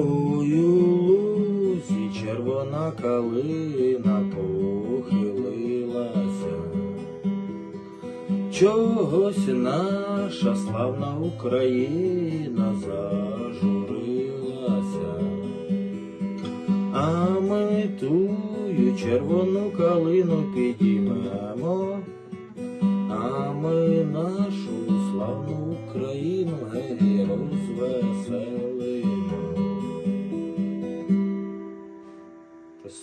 Ой, у лузі червона калина похилилася. Чогось наша славна Україна зажурилася, а ми тую червону калину підіймемо, а ми нашу славну Україну гей розвеселимо.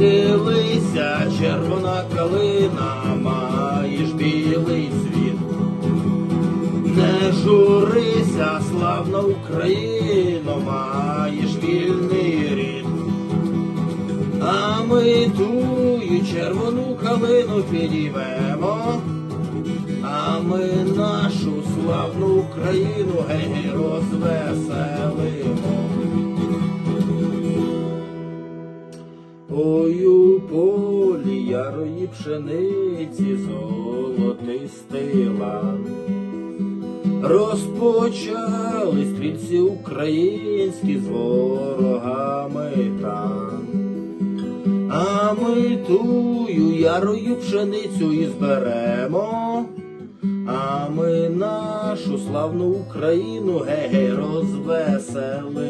Не червона калина, маєш білий світ. Не журися, славна Україно, маєш вільний рід. А ми тую червону калину підіймемо, а ми нашу славну Україну гей розвеселимо. У полі ярої пшениці золотистий лан. Розпочали стрільці українські з ворогами там. А ми тую ярою пшеницю і зберемо, а ми нашу славну Україну гей розвеселимо.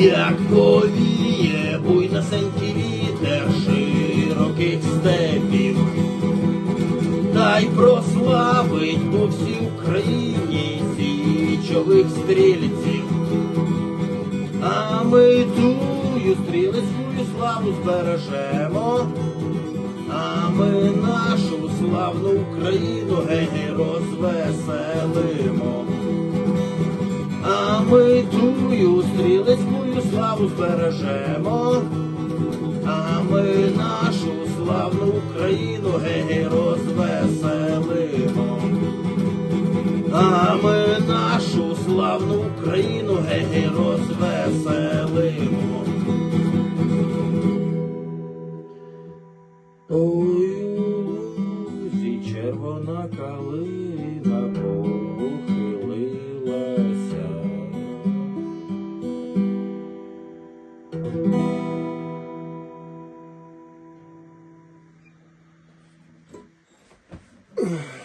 Як повіє буйносенький вітер широких степів, та й прославить по всій Україні січових стрільців, а ми тую стрілецькую славу збережемо, а ми нашу славну Україну гей розвеселимо. А ми тую стрілецьку славу збережемо, а ми нашу славну Україну гей розвеселимо. А ми нашу славну Україну гей Ugh.